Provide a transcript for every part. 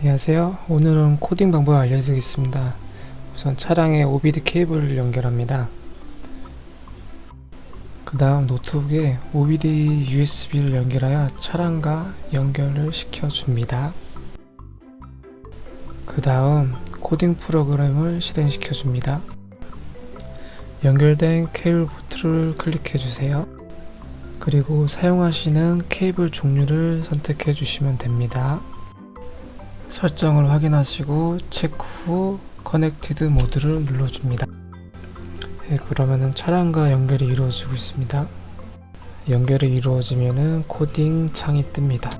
안녕하세요. 오늘은 코딩 방법을 알려드리겠습니다. 우선 차량에 오비드 케이블을 연결합니다. 그 다음 노트북에 오비드 USB를 연결하여 차량과 연결을 시켜줍니다. 그 다음 코딩 프로그램을 실행시켜줍니다. 연결된 케이블 포트를 클릭해주세요. 그리고 사용하시는 케이블 종류를 선택해 주시면 됩니다. 설정을 확인하시고 체크 후 커넥티드 모드를 눌러줍니다. 네, 그러면은 차량과 연결이 이루어지고 있습니다. 연결이 이루어지면은 코딩 창이 뜹니다.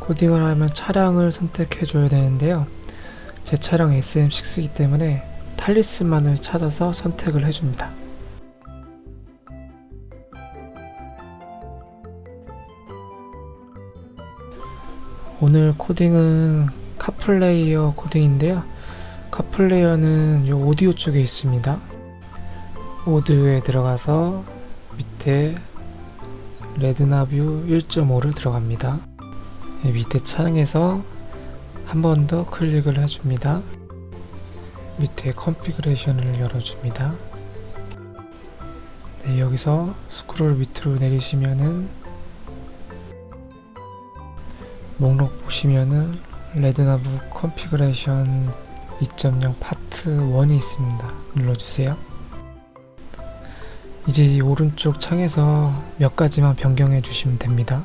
코딩을 하면 차량을 선택해 줘야 되는데요. 제 차량 SM6이기 때문에 탈리스만을 찾아서 선택을 해줍니다. 오늘 코딩은 카플레이어 코딩인데요. 카플레이어는 요 오디오 쪽에 있습니다. 오디오에 들어가서 밑에 레드나뷰 1.5를 들어갑니다. 예, 밑에 창에서 한 번 더 클릭을 해줍니다. 밑에 컨피그레이션을 열어줍니다. 네, 여기서 스크롤 밑으로 내리시면은 목록 보시면은 레드나브 컨피그레이션 2.0 파트 1이 있습니다. 눌러주세요. 이제 이 오른쪽 창에서 몇 가지만 변경해 주시면 됩니다.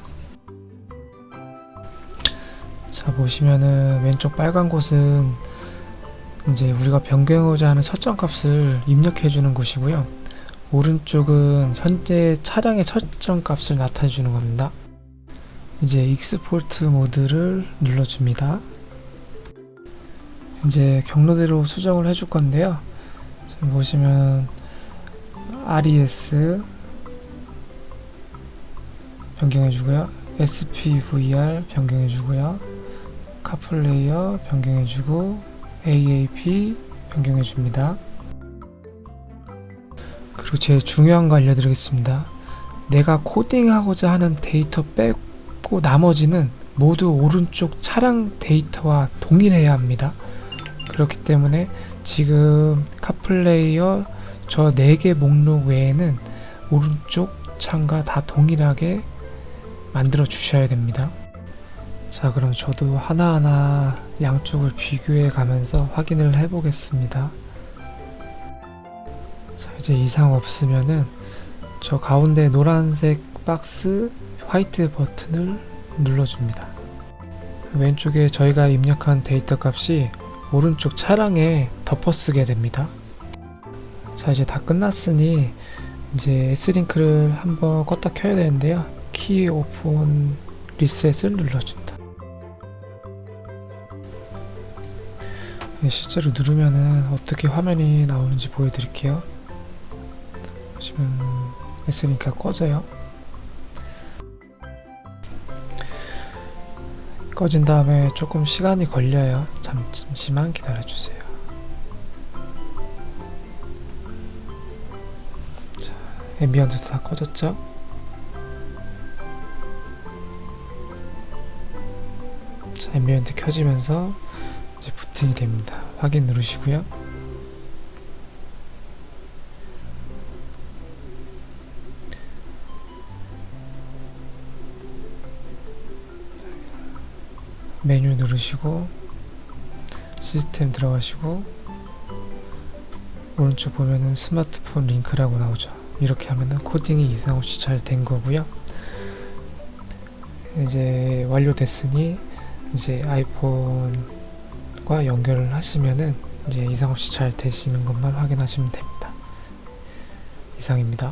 자 보시면은 왼쪽 빨간 곳은 이제 우리가 변경하고자 하는 설정 값을 입력해 주는 곳이고요. 오른쪽은 현재 차량의 설정 값을 나타내 주는 겁니다. 이제 익스포트 모드를 눌러줍니다. 이제 경로대로 수정을 해줄 건데요. 보시면 RES 변경해주고요. SPVR 변경해주고요. 카플레이어 변경해주고 AAP 변경해줍니다. 그리고 제일 중요한 거 알려드리겠습니다. 내가 코딩하고자 하는 데이터 빼고 나머지는 모두 오른쪽 차량 데이터와 동일해야 합니다. 그렇기 때문에 지금 카플레이어 저 4개 목록 외에는 오른쪽 창과 다 동일하게 만들어 주셔야 됩니다. 자, 그럼 저도 하나하나 양쪽을 비교해 가면서 확인을 해 보겠습니다. 자, 이제 이상 없으면은 저 가운데 노란색 박스 화이트 버튼을 눌러줍니다. 왼쪽에 저희가 입력한 데이터 값이 오른쪽 차량에 덮어쓰게 됩니다. 자 이제 다 끝났으니 이제 S링크를 한번 껐다 켜야 되는데요. 키 오픈 리셋을 눌러줍니다. 네, 실제로 누르면은 어떻게 화면이 나오는지 보여드릴게요. 보시면 S링크가 꺼져요. 꺼진 다음에 조금 시간이 걸려요. 잠시만 기다려주세요. 자, 앰비언트도 다 꺼졌죠? 자, 앰비언트 켜지면서 이제 부팅이 됩니다. 확인 누르시고요. 메뉴 누르시고 시스템 들어가시고 오른쪽 보면은 스마트폰 링크라고 나오죠. 이렇게 하면은 코딩이 이상 없이 잘 된 거고요. 이제 완료됐으니 이제 아이폰과 연결을 하시면은 이제 이상 없이 잘 되시는 것만 확인하시면 됩니다. 이상입니다.